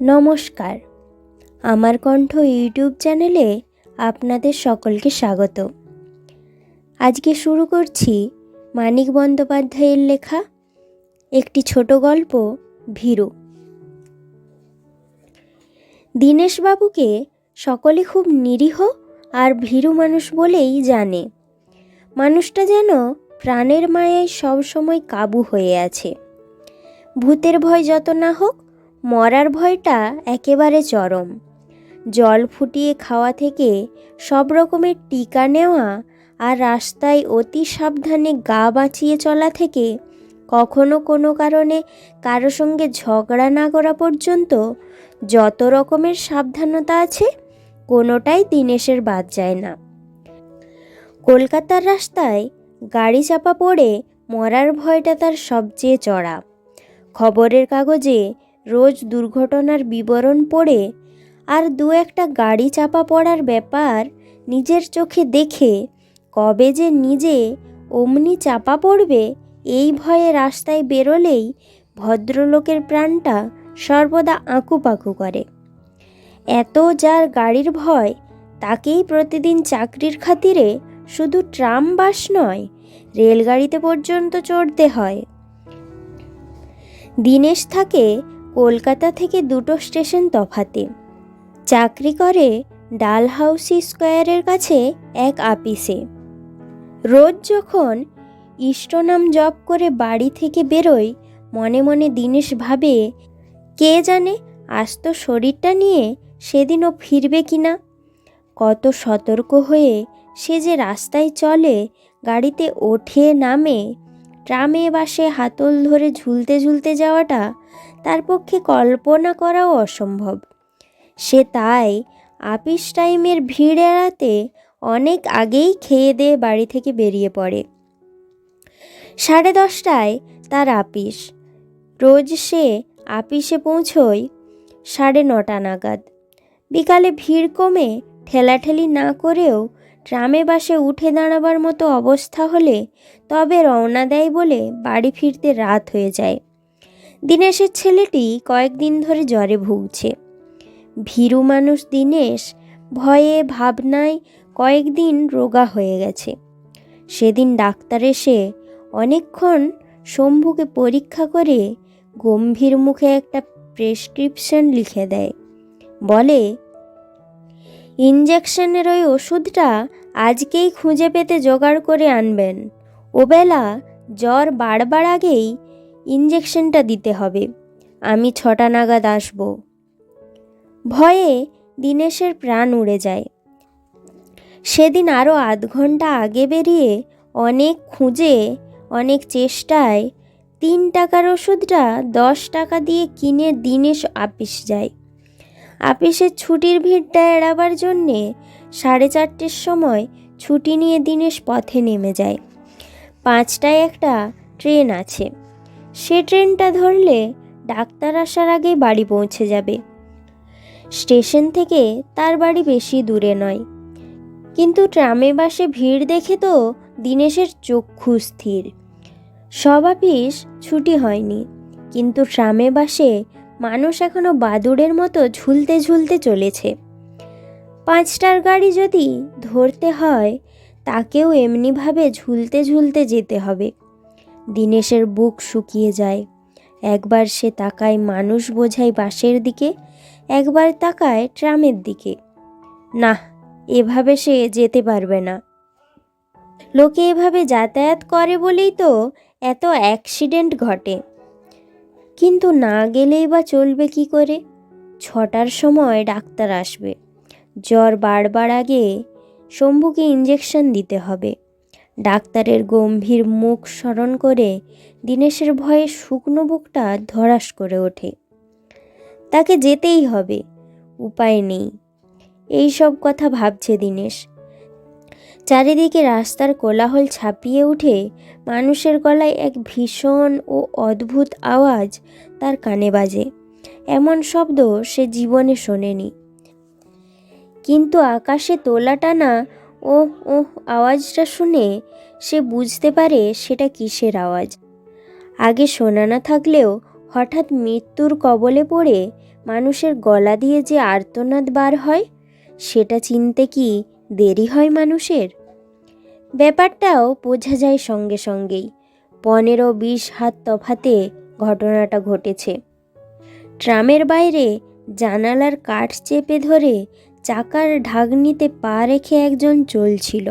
নমস্কার। আমার কণ্ঠ ইউটিউব চ্যানেলে আপনাদের সকলকে স্বাগত। আজকে শুরু করছি মানিক বন্দ্যোপাধ্যায়ের লেখা একটি ছোট গল্প, ভীরু। দীনেশবাবুকে সকলে খুব নিরীহ আর ভীরু মানুষ বলেই জানে। মানুষটা যেন প্রাণের মায়ায় সবসময় কাবু হয়ে আছে। ভূতের ভয় যত না হোক মরার ভয়টা একেবারে চরম। জল ফুটিয়ে খাওয়া থেকে সব রকমের টিকা নেওয়া আর রাস্তায় অতি সাবধানে গা বাঁচিয়ে চলা থেকে কখনো কোনো কারণে কারও সঙ্গে ঝগড়া না করা পর্যন্ত যত রকমের সাবধানতা আছে, কোনোটাই দিনেশের বাদ যায় না। কলকাতার রাস্তায় গাড়ি চাপা পড়ে মরার ভয়টা তার সবচেয়ে চড়া। খবরের কাগজে রোজ দুর্ঘটনার বিবরণ পড়ে আর দু একটা গাড়ি চাপা পড়ার ব্যাপার নিজের চোখে দেখে, কবে যে নিজে অমনি চাপা পড়বে এই ভয়ে রাস্তায় বেরোলেই ভদ্রলোকের প্রাণটা সর্বদা আঁকুপাকু করে। এত যার গাড়ির ভয়, তাকেই প্রতিদিন চাকরির খাতিরে শুধু ট্রাম বাস নয়, রেলগাড়িতে পর্যন্ত চড়তে হয়। দিনেশ থাকে কলকাতা থেকে দুটো স্টেশন তফাতে। চাকরি করে ডালহাউসি স্কোয়ারের কাছে এক আপিসে। রোজ যখন ইষ্টনাম জপ করে বাড়ি থেকে বেরোয় মনে মনে দিনেশ ভাবে, কে জানে আজ তো শরীরটা নিয়ে সেদিনও ফিরবে কি না? কত সতর্ক হয়ে সে যে রাস্তায় চলে, গাড়িতে ওঠে নামে, ট্রামে বাসে হাতল ধরে ঝুলতে ঝুলতে যাওয়াটা তার পক্ষে কল্পনা করাও অসম্ভব। সে তাই আপিস টাইমের ভিড় এড়াতে অনেক আগেই খেয়ে দিয়ে বাড়ি থেকে বেরিয়ে পড়ে। সাড়ে দশটায় তার আপিস। রোজ সে আপিসে পৌঁছয় সাড়ে নটা নাগাদ। বিকালে ভিড় কমে ঠেলাঠেলি না করেও ট্রামে বাসে উঠে দাঁড়াবার মতো অবস্থা হলে তবে রওনা দেয় বলে বাড়ি ফিরতে রাত হয়ে যায়। দিনেশের ছেলেটি কয়েকদিন ধরে জ্বরে ভুগছে। ভীরু মানুষ দিনেশ ভয়ে, ভাবনায় কয়েকদিন রোগা হয়ে গেছে। সেদিন ডাক্তার এসে অনেকক্ষণ শম্ভুকে পরীক্ষা করে গম্ভীর মুখে একটা প্রেসক্রিপশন লিখে দেয়। বলে ইঞ্জেকশনের ওই ওষুধটা আজকেই খুঁজে পেতে জোগাড় করে আনবেন। ওবেলা জ্বর বাড়বার আগেই ইঞ্জেকশনটা দিতে হবে। আমি ছটা নাগাদ আসব। ভয়ে দিনেশের প্রাণ উড়ে যায়। সেদিন আরও আধ ঘণ্টা আগে বেরিয়ে অনেক খুঁজে, অনেক চেষ্টায় তিন টাকার ওষুধটা দশ টাকা দিয়ে কিনে দিনেশ আপিস যায়। আপিসের ছুটির ভিড়টা এড়াবার জন্যে সাড়ে চারটের সময় ছুটি নিয়ে দিনেশ পথে নেমে যায়। পাঁচটায় একটা ট্রেন আছে। সে ট্রেনটা ধরলে ডাক্তার আসার আগে বাড়ি পৌঁছে যাবে। স্টেশন থেকে তার বাড়ি বেশি দূরে নয়। কিন্তু ট্রামে বাসে ভিড় দেখে তো দিনেশের চক্ষু স্থির। সব আপিস ছুটি হয়নি। কিন্তু ট্রামে বাসে মানুষ এখনও বাদুড়ের মতো ঝুলতে ঝুলতে চলেছে। পাঁচটার গাড়ি যদি ধরতে হয়, তাকেও এমনিভাবে ঝুলতে ঝুলতে যেতে হবে। দিনেশের বুক শুকিয়ে যায়। একবার সে তাকায় মানুষ বোঝাই বাসের দিকে, একবার তাকায় ট্রামের দিকে। না এভাবে সে যেতে পারবে না। লোকে এভাবে যাতায়াত করে বলেই তো এত অ্যাক্সিডেন্ট ঘটে। কিন্তু না গেলেই বা চলবে কি করে? ছটার সময় ডাক্তার আসবে। জ্বর বাড়বার আগে শম্ভুকে ইঞ্জেকশন দিতে হবে। ডাক্তারের গম্ভীর মুখ স্মরণ করে দিনেশের ভয়ে শুকনো বুকটা ধরাস করে ওঠে। তাকে যেতেই হবে, উপায় নেই। এই সব কথা ভাবছে দিনেশ। চারিদিকে রাস্তার কোলাহল ছাপিয়ে উঠে মানুষের গলায় এক ভীষণ ও অদ্ভুত আওয়াজ তার কানে বাজে। এমন শব্দ সে জীবনে শোনেনি। কিন্তু আকাশে তোলা টানা ও ও আওয়াজটা শুনে সে বুঝতে পারে সেটা কিসের আওয়াজ। আগে শোনা না থাকলেও হঠাৎ মৃত্যুর কবলে পড়ে মানুষের গলা দিয়ে যে আর্তনাদ বার হয়, সেটা চিনতে কি দেরি হয় মানুষের? ব্যাপারটাও বোঝা যায় সঙ্গে সঙ্গেই। পনেরো বিশ হাত তফাতে ঘটনাটা ঘটেছে। ট্রামের বাইরে জানালার কাঠ চেপে ধরে চাকার ঢাকনিতে পা রেখে একজন চলছিল।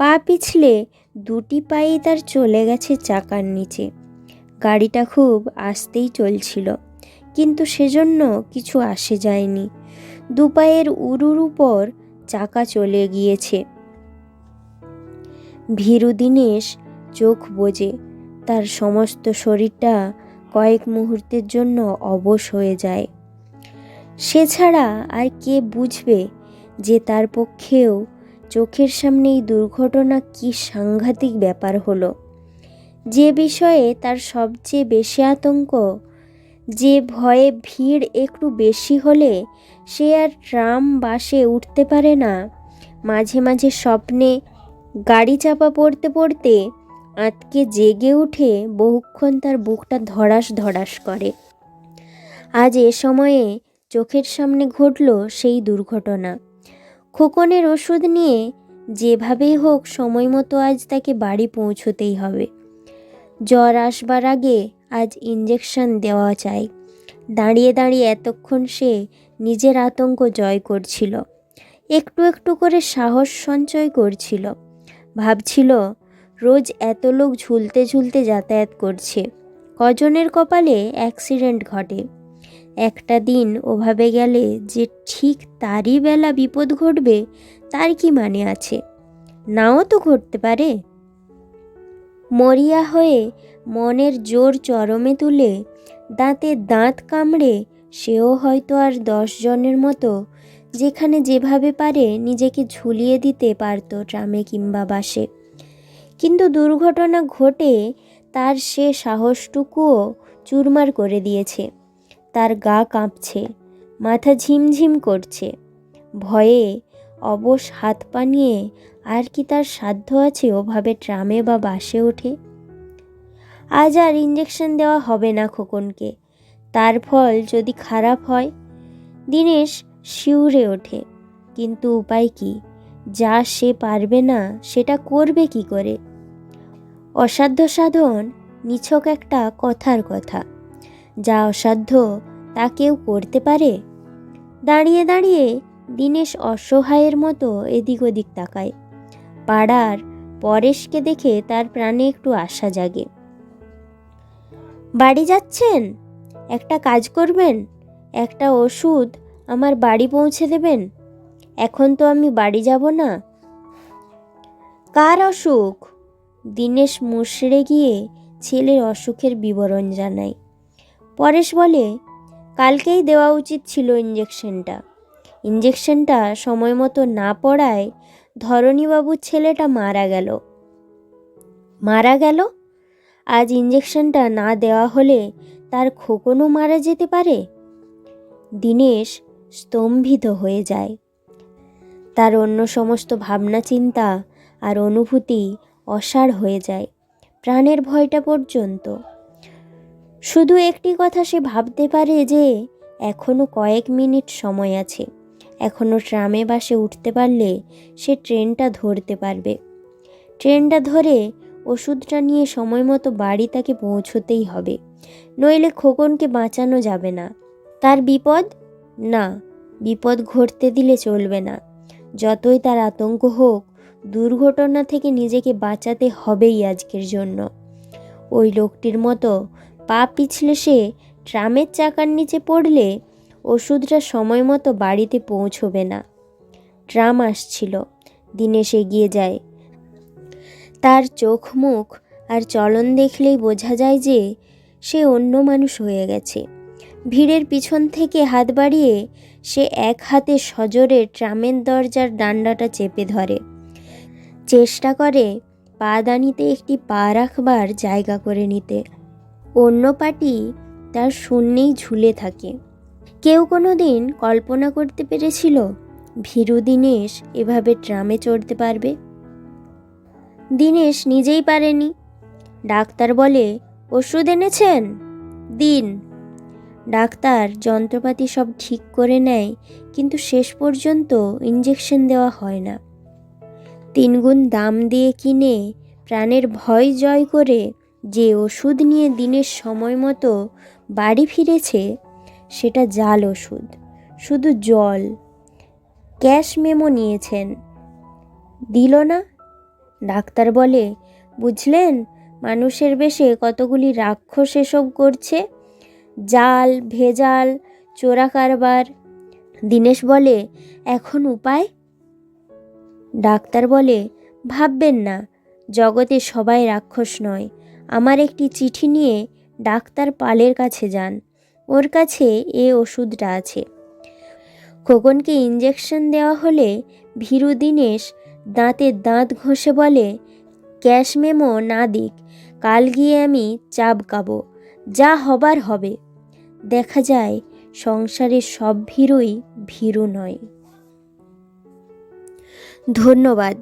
পা পিছলে দুটি পায়েই তার চলে গেছে চাকার নিচে। গাড়িটা খুব আস্তেই চলছিল, কিন্তু সেজন্য কিছু আসে যায়নি। দুপায়ের উরুর উপর চাকা চলে গিয়েছে। ভীরু দিনেশ চোখ বোঝে তার সমস্ত শরীরটা কয়েক মুহূর্তের জন্য অবশ হয়ে যায়। সে ছাড়া আর কে বুঝবে যে তার পক্ষেও চোখের সামনে এই দুর্ঘটনা কী সাংঘাতিক ব্যাপার হলো? যে বিষয়ে তার সবচেয়ে বেশি আতঙ্ক, যে ভয়ে ভিড় একটু বেশি হলে সে আর ট্রাম বাসে উঠতে পারে না। মাঝে মাঝে স্বপ্নে গাড়ি চাপা পড়তে পড়তে আতকে জেগে উঠে বহুক্ষণ তার বুকটা ধড়াস ধড়াস করে। আজ এ সময়ে চোখের সামনে ঘটল সেই দুর্ঘটনা। খোকনের ওষুধ নিয়ে যেভাবেই হোক সময় মতো আজ তাকে বাড়ি পৌঁছতেই হবে। জ্বর আসবার আগে আজ ইঞ্জেকশন দেওয়া চাই। দাঁড়িয়ে দাঁড়িয়ে এতক্ষণ সে নিজের আতঙ্ক জয় করছিল। একটু একটু করে সাহস সঞ্চয় করছিল। ভাবছিল, রোজ এত লোক ঝুলতে ঝুলতে যাতায়াত করছে। কজনের কপালে অ্যাক্সিডেন্ট ঘটে। একটা দিন ওভাবে গেলে যে ঠিক তারই বেলা বিপদ ঘটবে, তার কি মানে আছে? নাও তো ঘটতে পারে। মরিয়া হয়ে মনের জোর চরমে তুলে দাঁতে দাঁত কামড়ে সেও হয়তো আর জনের মতো, যেখানে যেভাবে পারে নিজেকে ঝুলিয়ে দিতে পারত ট্রামে কিংবা বাসে। কিন্তু দুর্ঘটনা ঘটে তার সে সাহসটুকুও চুরমার করে দিয়েছে। তার গা কাঁপছে, মাথা ঝিমঝিম করছে। ভয়ে অবশ হাত পা নিয়ে আর কি তার সাধ্য আছে ওভাবে ট্রামে বা বাসে ওঠে? আজ আর ইঞ্জেকশন দেওয়া হবে না খোকনকে। তার ফল যদি খারাপ হয়, দিনেশ শিউরে ওঠে। কিন্তু উপায় কি? যা সে পারবে না, সেটা করবে কি করে? অসাধ্য সাধন, নিছক একটা কথার কথা। যা অসাধ্য তা কেউ করতে পারে? দাঁড়িয়ে দাঁড়িয়ে দীনেশ অসহায়ের মতো এদিক ওদিক তাকায়। পাড়ার পরেশকে দেখে তার প্রাণে একটু আশা জাগে। বাড়ি যাচ্ছেন? একটা কাজ করবেন? একটা ওষুধ আমার বাড়ি পৌঁছে দেবেন? এখন তো আমি বাড়ি যাব না। কার অসুখ? দীনেশ মুশড়ে গিয়ে ছেলের অসুখের বিবরণ জানায়। পরেশ বলে, কালকেই দেওয়া উচিত ছিল ইঞ্জেকশনটা ইঞ্জেকশনটা সময় মতো না পড়ায় ধরণীবাবুর ছেলেটা মারা গেল। মারা গেল? আজ ইঞ্জেকশনটা না দেওয়া হলে তার খোকনও মারা যেতে পারে? দিনেশ স্তম্ভিত হয়ে যায়। তার অন্য সমস্ত ভাবনা, চিন্তা আর অনুভূতি অসাড় হয়ে যায়। প্রাণের ভয়টা পর্যন্ত। শুধু একটি কথা সে ভাবতে পারে যে এখনও কয়েক মিনিট সময় আছে। এখনও ট্রামে বাসে উঠতে পারলে সে ট্রেনটা ধরতে পারবে। ট্রেনটা ধরে ওষুধটা নিয়ে সময় মতো বাড়ি তাকে পৌঁছতেই হবে। নইলে খোকনকে বাঁচানো যাবে না। তার বিপদ? না, বিপদ ঘটতে দিলে চলবে না। যতই তার আতঙ্ক হোক, দুর্ঘটনা থেকে নিজেকে বাঁচাতে হবেই আজকের জন্য। ওই লোকটির মতো পা পিছলে সে ট্রামের চাকার নিচে পড়লে ওষুধটা সময় মতো বাড়িতে পৌঁছবে না। ট্রাম আসছিল। দিনেশ এগিয়ে যায়। তার চোখ, মুখ আর চলন দেখলেই বোঝা যায় যে সে অন্য মানুষ হয়ে গেছে। ভিড়ের পিছন থেকে হাত বাড়িয়ে সে এক হাতে সজোরে ট্রামের দরজার ডান্ডাটা চেপে ধরে। চেষ্টা করে পা দানিতে একটি পা রাখবার জায়গা করে নিতে। অন্য পাটি তার শূন্যেই ঝুলে থাকে। কেউ কোনো দিন কল্পনা করতে পেরেছিল, ভীরু দিনেশ এভাবে ট্রামে চড়তে পারবে। দিনেশ নিজেই পারেনি। ডাক্তার বলে, ওষুধ এনেছেন? দিন। ডাক্তার যন্ত্রপাতি সব ঠিক করে নেয়, কিন্তু শেষ পর্যন্ত ইঞ্জেকশন দেওয়া হয় না। তিনগুণ দাম দিয়ে কিনে প্রাণের ভয় জয় করে যে ওষুধ নিয়ে দিনের সময় মতো বাড়ি ফিরেছে, সেটা জাল ওষুধ, শুধু জল। ক্যাশ মেমো নিয়েছেন। দিল না? ডাক্তার বলে, বুঝলেন, মানুষের বেশে কতগুলি রাক্ষস এসব করছে? জাল, ভেজাল, চোরা কারবার। দীনেশ বলে, এখন উপায়? ডাক্তার বলে, ভাববেন না, জগতে সবাই রাক্ষস নয়। আমার একটি চিঠি নিয়ে ডাক্তার পালের কাছে যান। ওর কাছে এ ওষুধটা আছে। খোকনকে ইঞ্জেকশন দেওয়া হলে ভীরু দীনেশ দাঁতে দাঁত ঘষে বলে, ক্যাশ মেমো না দিক, কাল গিয়ে আমি চাবকাবো যা হবার হবে। দেখা যায়, সংসারের সব ভীরুই ভীরু নয়। ধন্যবাদ।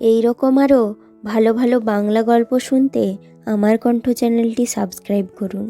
এই রকম আরও ভালো ভালো বাংলা গল্প শুনতে আমার কণ্ঠ চ্যানেলটি সাবস্ক্রাইব করুন।